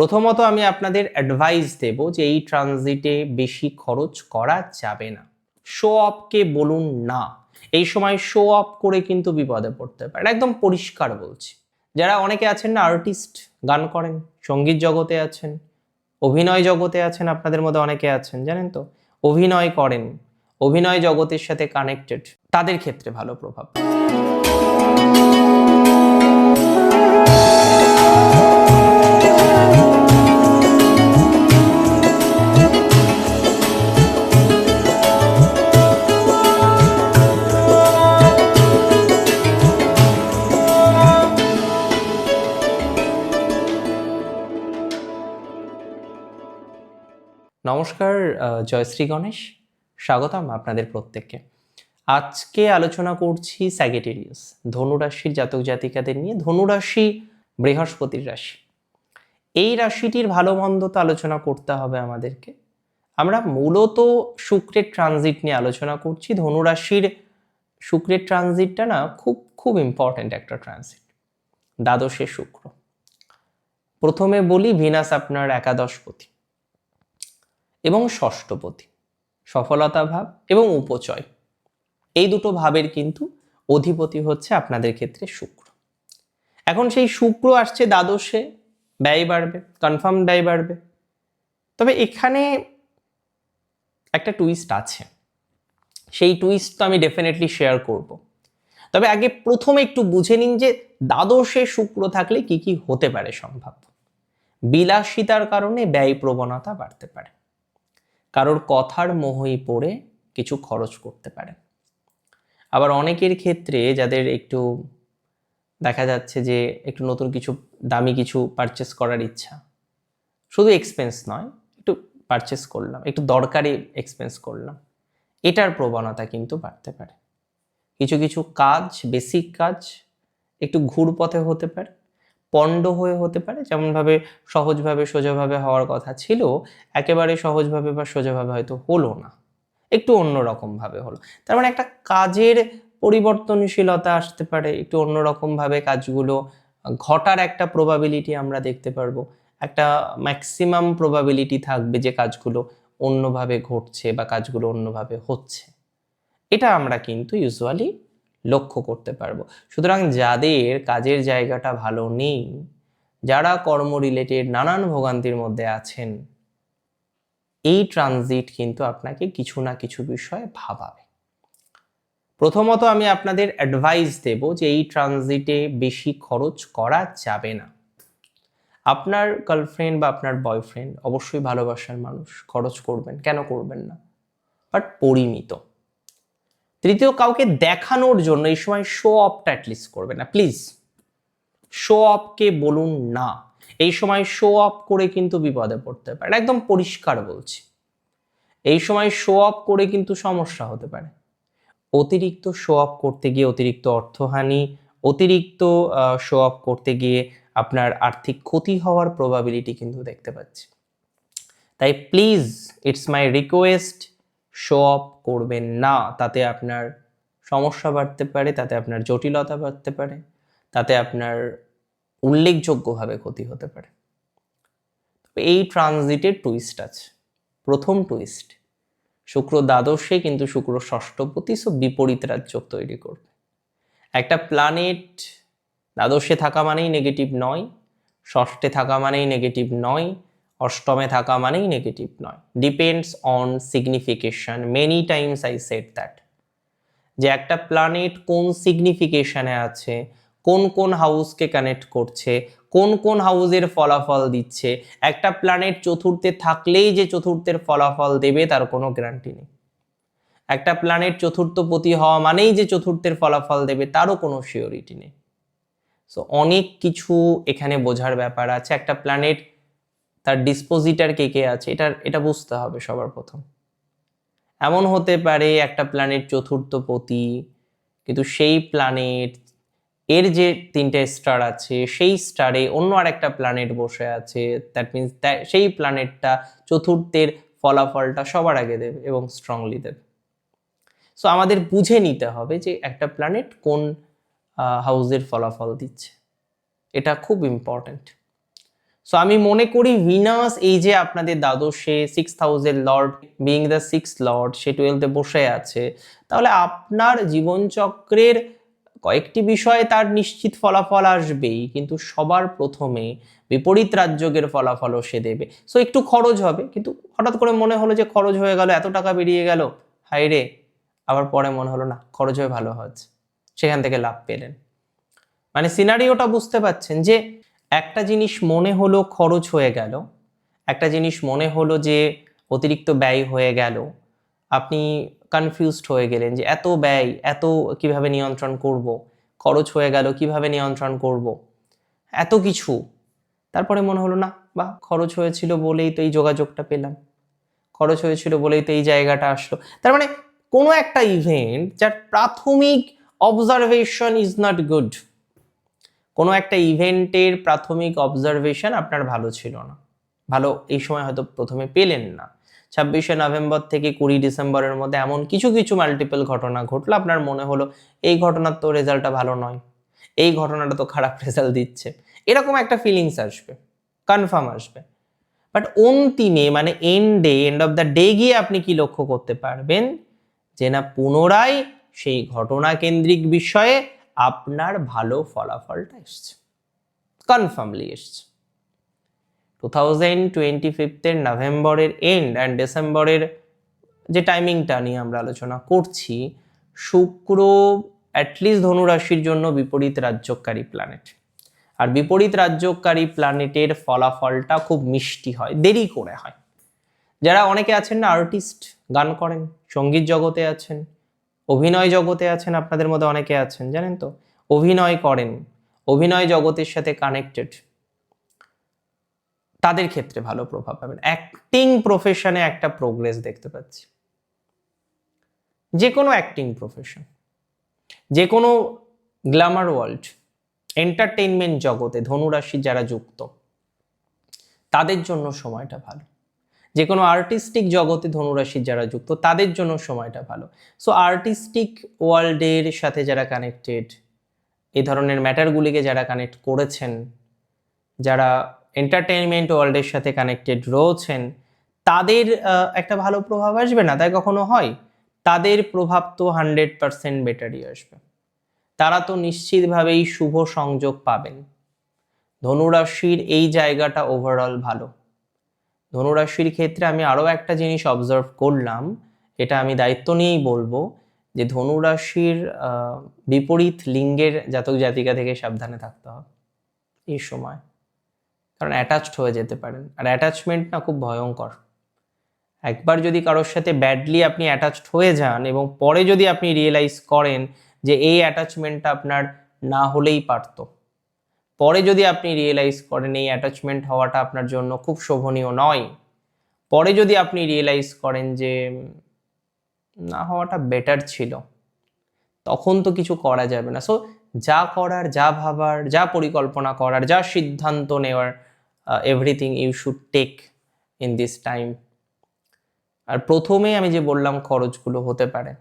প্রথমত আমি আপনাদের অ্যাডভাইস দেব যে এই ট্রানজিটে বেশি খরচ করা যাবে না। শো অফকে বলুন না। এই সময় শো অফ করে কিন্তু বিপদে পড়তে পারে। একদম পরিষ্কার বলছি। যারা অনেকে আছেন না আর্টিস্ট গান করেন, সংগীত জগতে আছেন, অভিনয় জগতে আছেন, আপনাদের মধ্যে অনেকে আছেন, জানেন তো? অভিনয় করেন, অভিনয় জগতের সাথে কানেক্টেড তাদের ক্ষেত্রে ভালো প্রভাব। নমস্কার জয়শ্রী গণেশ। স্বাগতম আপনাদের প্রত্যেককে। আজকে আলোচনা করছি স্যাগেটেরিয়াস ধনুরাশির জাতক জাতিকাদের নিয়ে। ধনুরাশি বৃহস্পতির রাশি। এই রাশিটির ভালো মন্দ তো আলোচনা করতে হবে আমাদেরকে। আমরা মূলত শুক্রের ট্রানজিট নিয়ে আলোচনা করছি। ধনুরাশির শুক্রের ট্রানজিটটা না খুব খুব ইম্পর্ট্যান্ট একটা ট্রানজিট দ্বাদশে শুক্র। প্রথমে বলি ভিনাস আপনার একাদশপতি এবং ষষ্ঠপতি, সফলতা ভাব এবং উপচয়। এই দুটো ভাবের কিন্তু অধিপতি হচ্ছে আপনাদের ক্ষেত্রে শুক্র। এখন সেই শুক্র আসছে দ্বাদশে, ব্যয় বাড়বে কনফার্ম ব্যয় বাড়বে। তবে এখানে একটা টুইস্ট আছে। সেই টুইস্ট তো আমি ডেফিনেটলি শেয়ার করব। তবে আগে প্রথমে একটু বুঝে নিন যে দ্বাদশে শুক্র থাকলে কি কি হতে পারে সম্ভাব্য। বিলাসিতার কারণে ব্যয় প্রবণতা বাড়তে পারে। কারোর কথার মোহই পড়ে কিছু খরচ করতে পারে। আবার অনেকের ক্ষেত্রে যাদের একটু দেখা যাচ্ছে যে একটু নতুন কিছু, দামি কিছু পারচেস করার ইচ্ছা, শুধু এক্সপেন্স নয়, একটু পারচেস করলাম, একটু দরকারি এক্সপেন্স করলাম, এটার প্রবণতা কিন্তু বাড়তে পারে। কিছু কিছু কাজ বেসিক কাজ একটু ঘুরপথে হতে পারে পণ্ড হয়ে হতে পারে। যেমনভাবে সহজভাবে সোজাভাবে হওয়ার কথা ছিল, একেবারে সহজভাবে বা সোজাভাবে হয়তো হলো না। একটু অন্যরকমভাবে হলো। তার মানে একটা কাজের পরিবর্তনশীলতা আসতে পারে, একটু অন্যরকমভাবে কাজগুলো ঘটার একটা প্রবাবিলিটি আমরা দেখতে পারব। একটা ম্যাক্সিমাম প্রবাবিলিটি থাকবে যে কাজগুলো অন্যভাবে ঘটছে বা কাজগুলো অন্যভাবে হচ্ছে। এটা আমরা কিন্তু ইউজুয়ালি লক্ষ্য করতে পারব। সুতরাং যাদের কাজের জায়গাটা ভালো নেই, যারা কর্ম রিলেটেড নানান ভোগান্তির মধ্যে আছেন, এই ট্রানজিট কিন্তু আপনাকে কিছু না কিছু বিষয়ে ভাবাবে। প্রথমত আমি আপনাদের অ্যাডভাইস দেব যে এই ট্রানজিটে বেশি খরচ করা যাবে না। আপনার গার্লফ্রেন্ড বা আপনার বয়ফ্রেন্ড অবশ্যই ভালোবাসার মানুষ, খরচ করবেন। কেন করবেন না? বাট পরিমিত। তৃতীয় কাউকে দেখানোর জন্য এই সময় শো অফটা অ্যাটলিস্ট করবে না প্লিজ শো অফকে বলুন না। এই সময় শো অফ করে কিন্তু বিপদে পড়তে পারে, একদম পরিষ্কার বলছি। এই সময় শো অফ করে কিন্তু সমস্যা হতে পারে। অতিরিক্ত শো অফ করতে গিয়ে অতিরিক্ত অর্থহানি, অতিরিক্ত শো অফ করতে গিয়ে আপনার আর্থিক ক্ষতি হওয়ার প্রবাবিলিটি কিন্তু দেখতে পাচ্ছি। তাই please it's my request show off করবেন না, তাতে আপনার সমস্যা বাড়তে পারে, তাতে আপনার জটিলতা বাড়তে পারে, তাতে আপনার উল্লেখযোগ্যভাবে ক্ষতি হতে পারে। এই ট্রানজিটের টুইস্ট আছে। প্রথম টুইস্ট শুক্র দ্বাদশে কিন্তু শুক্র ষষ্ঠপতি সো বিপরীত রাজ্য তৈরি করবে। একটা প্ল্যানেট দ্বাদশে থাকা মানেই নেগেটিভ নয়, ষষ্ঠে থাকা মানেই নেগেটিভ নয় অষ্টমে থাকা মানেই নেগেটিভ নয়। Depends on signification many times I set that যে একটা প্ল্যানেট কোন সিগনিফিকেশানে আছে, কোন কোন হাউসকে কানেক্ট করছে, কোন কোন হাউসের ফলাফল দিচ্ছে, একটা প্ল্যানেট চতুর্থে থাকলেই যে চতুর্থের ফলাফল দেবে তার কোনো গ্যারান্টি নেই। একটা প্ল্যানেট চতুর্থপতি হওয়া মানেই যে চতুর্থের ফলাফল দেবে তারও কোনো শিওরিটি নেই। সো অনেক কিছু এখানে বোঝার ব্যাপার আছে। একটা প্ল্যানেট তার ডিসপোজিটার কে কে আছে এটা এটা বুঝতে হবে সবার প্রথম। এমন হতে পারে একটা প্ল্যানেট চতুর্থপতি কিন্তু সেই প্ল্যানেট এর যে তিনটে স্টার আছে, সেই স্টারে অন্য আর একটা প্ল্যানেট বসে আছে দ্যাট মিনস সেই প্ল্যানেটটা চতুর্থের ফলাফলটা সবার আগে দেবে এবং স্ট্রংলি দেবে। সো আমাদের বুঝে নিতে হবে যে একটা প্ল্যানেট কোন হাউসের ফলাফল দিচ্ছে। এটা খুব ইম্পর্ট্যান্ট সো আমি মনে করি ভিনাস এই যে আপনাদের দ্বাদশে six thousand lord being the six lord সে টুয়েলভে বসে আছে, তাহলে আপনার জীবনচক্রের কয়েকটি বিষয়ে তার নিশ্চিত ফলাফল আসবেই, কিন্তু সবার প্রথমে বিপরীত রাজ্যকের ফলাফলও সে দেবে। সো একটু খরচ হবে, কিন্তু হঠাৎ করে মনে হলো যে খরচ হয়ে গেল, এত টাকা বেরিয়ে গেল হাই রে, আবার পরে মনে হলো না, খরচ হয়ে ভালো হচ্ছে, সেখান থেকে লাভ পেলেন। মানে সিনারিওটা বুঝতে পাচ্ছেন যে একটা জিনিস মনে হলো খরচ হয়ে গেল, একটা জিনিস মনে হলো যে অতিরিক্ত ব্যয় হয়ে গেল, আপনি কনফিউজড হয়ে গেলেন যে এত ব্যয়, এত কীভাবে নিয়ন্ত্রণ করব, খরচ হয়ে গেল, কীভাবে নিয়ন্ত্রণ করব, এত কিছু। তারপরে মনে হলো না, বা খরচ হয়েছিল বলেই তো এই যোগাযোগটা পেলাম, খরচ হয়েছিল বলেই তো এই জায়গাটা আসলো। তার মানে কোনো একটা ইভেন্ট যার প্রাথমিক অবজারভেশন ইজ নট গুড কোনো একটা ইভেন্টের প্রাথমিক অবজারভেশন আপনার ভালো ছিল না। ভালো এই সময় হয়তো প্রথমে পেলেন না। ছাব্বিশে নভেম্বর থেকে কুড়ি ডিসেম্বরের মধ্যে এমন কিছু কিছু মাল্টিপল ঘটনা ঘটলো, আপনার মনে হলো, এই ঘটনার তো রেজাল্টটা ভালো নয়। এই ঘটনাটা তো খারাপ রেজাল্ট দিচ্ছে। এরকম একটা ফিলিংস আসবে কনফার্ম আসবে। বাট অন্তিমে মানে এন্ডে এন্ড অফ দ্য ডে গিয়ে আপনি কি লক্ষ্য করতে পারবেন? যে না পুনরায় সেই ঘটনা কেন্দ্রিক বিষয়ে আপনার ভালো ফলাফলটা এসছে। কনফার্মলি এসছে। টু থাউজেন্ড টোয়েন্টি ফিফথের নভেম্বরের এন্ড অ্যান্ড ডিসেম্বরের যে টাইমিংটা নিয়ে আমরা আলোচনা করছি, শুক্র অ্যাটলিস্ট ধনুরাশির জন্য বিপরীত রাজ্যকারী প্ল্যানেট আর বিপরীত রাজ্যকারী প্ল্যানেটের ফলাফলটা খুব মিষ্টি হয়, দেরি করে হয়। যারা অনেকে আছেন না আর্টিস্ট গান করেন, সংগীত জগতে আছেন অভিনয় জগতে আছেন, আপনাদের মধ্যে অনেকে আছেন, জানেন তো? অভিনয় করেন, অভিনয় জগতের সাথে কানেক্টেড তাদের ক্ষেত্রে ভালো প্রভাব পাবেন। অ্যাক্টিং প্রফেশনে একটা প্রোগ্রেস দেখতে পাচ্ছি। যে কোনো অ্যাক্টিং প্রফেশন যে কোনো গ্ল্যামার ওয়ার্ল্ড এন্টারটেইনমেন্ট জগতে ধনুরাশি যারা যুক্ত, তাদের জন্য সময়টা ভালো। যে কোনো আর্টিস্টিক জগতে ধনুরাশির যারা যুক্ত, তাদের জন্য সময়টা ভালো। সো আর্টিস্টিক ওয়ার্ল্ডের সাথে যারা কানেক্টেড এই ধরনের ম্যাটারগুলিকে যারা কানেক্ট করেছেন, যারা এন্টারটেনমেন্ট ওয়ার্ল্ডের সাথে কানেক্টেড রয়েছেন, তাদের একটা ভালো প্রভাব আসবে না? তাই কখনো হয়? তাদের প্রভাব তো হান্ড্রেড পারসেন্ট বেটারই আসবে। তারা তো নিশ্চিতভাবেই শুভ সংযোগ পাবেন। ধনুরাশির এই জায়গাটা ওভারঅল ভালো। ধনুরাশির ক্ষেত্রে আমি আরও একটা জিনিস অবজার্ভ করলাম, এটা আমি দায়িত্ব নিয়েই বলব, যে ধনুরাশির বিপরীত লিঙ্গের জাতক জাতিকা থেকে সাবধানে থাকতে হবে এই সময়। কারণ অ্যাটাচড হয়ে যেতে পারেন। আর অ্যাটাচমেন্ট না খুব ভয়ঙ্কর। একবার যদি কারোর সাথে ব্যাডলি আপনি অ্যাটাচড হয়ে যান এবং পরে যদি আপনি রিয়েলাইজ করেন যে এই অ্যাটাচমেন্টটা আপনার না হলেই পারতো। পরে যদি আপনি রিয়েলাইজ করেন এই অ্যাটাচমেন্ট হওয়াটা আপনার জন্য খুব শোভনীয় নয়, পরে যদি আপনি রিয়েলাইজ করেন যে না হওয়াটা বেটার ছিল, তখন তো কিছু করা যাবে না। সো যা করার, যা ভাবার, যা পরিকল্পনা করার, যা সিদ্ধান্ত নেওয়ার everything you should take in this time আর প্রথমেই আমি যে বললাম খরচগুলো হতে পারে,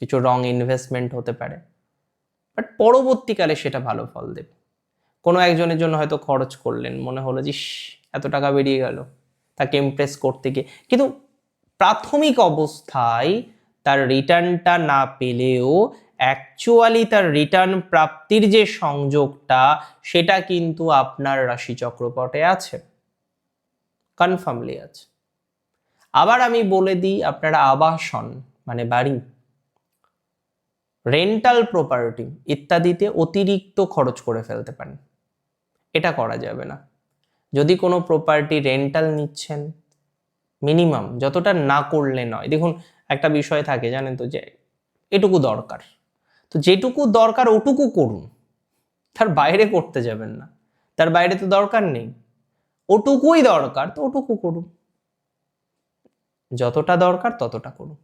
কিছু রং ইনভেস্টমেন্ট হতে পারে বাট পরবর্তীকালে সেটা ভালো ফল দেবে। কোনো একজনের জন্য হয়তো খরচ করলেন। মনে হলো যে এত টাকা বেরিয়ে গেল। তাকে ইমপ্রেস করতে গিয়ে। কিন্তু প্রাথমিক অবস্থায় তার রিটার্নটা না পেলেও অ্যাকচুয়ালি তার রিটার্ন প্রাপ্তির যে সংযোগটা, সেটা কিন্তু আপনার রাশি চক্রপটে আছে। কনফার্মলি আছে। আবার আমি বলে দিই, আপনারা আবাসন মানে বাড়ি রেন্টাল প্রপার্টি ইত্যাদিতে অতিরিক্ত খরচ করে ফেলতে পারেন। এটা করা যাবে না। যদি কোনো প্রপার্টি রেন্টাল নিচ্ছেন মিনিমাম যতটা না করলে নয়। দেখুন, একটা বিষয় থাকে, জানেন তো যে এটুকু দরকার। তো যেটুকু দরকার ওটুকু করুন। তার বাইরে করতে যাবেন না। তার বাইরে তো দরকার নেই। ওটুকুই দরকার, তো ওটুকু করুন। যতটা দরকার ততটা করুন।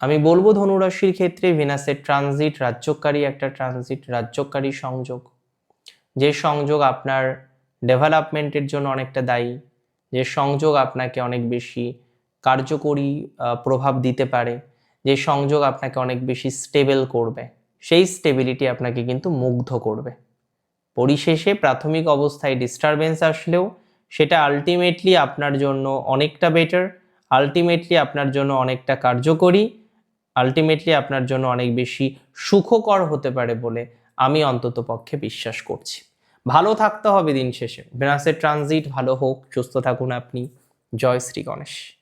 আমি বলব ধনুরাশির ক্ষেত্রে ভিনাসের ট্রানজিট রাজ্যকারী একটা ট্রানজিট রাজ্যকারী সংযোগ। যে সংযোগ আপনার ডেভেলপমেন্টের জন্য অনেকটা দায়ী, যে সংযোগ আপনাকে অনেক বেশি কার্যকরী প্রভাব দিতে পারে, যে সংযোগ আপনাকে অনেক বেশি স্টেবল করবে, সেই স্টেবিলিটি আপনাকে কিন্তু মুগ্ধ করবে। পরিশেষে প্রাথমিক অবস্থায় ডিস্টারবেন্স আসলেও সেটা আলটিমেটলি আপনার জন্য অনেকটা বেটার আলটিমেটলি আপনার জন্য অনেকটা কার্যকরী আলটিমেটলি আপনার জন্য অনেক বেশি সুখকর হতে পারে বলে আমি অন্তত পক্ষে বিশ্বাস করছি। ভালো থাকতে হবে দিন শেষে। ভেনাসের ট্রানজিট ভালো হোক, সুস্থ থাকুন আপনি। জয় শ্রী গণেশ।